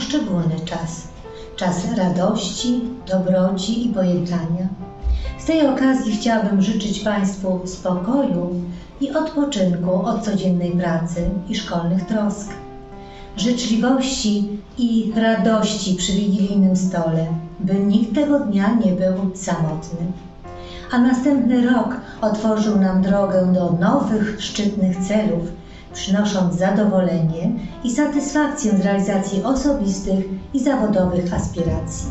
szczególny czas. Czas radości, dobroci i pojętania. Z tej okazji chciałabym życzyć Państwu spokoju i odpoczynku od codziennej pracy i szkolnych trosk. Życzliwości i radości przy wigilijnym stole, by nikt tego dnia nie był samotny. A następny rok otworzył nam drogę do nowych, szczytnych celów, przynosząc zadowolenie i satysfakcję z realizacji osobistych i zawodowych aspiracji.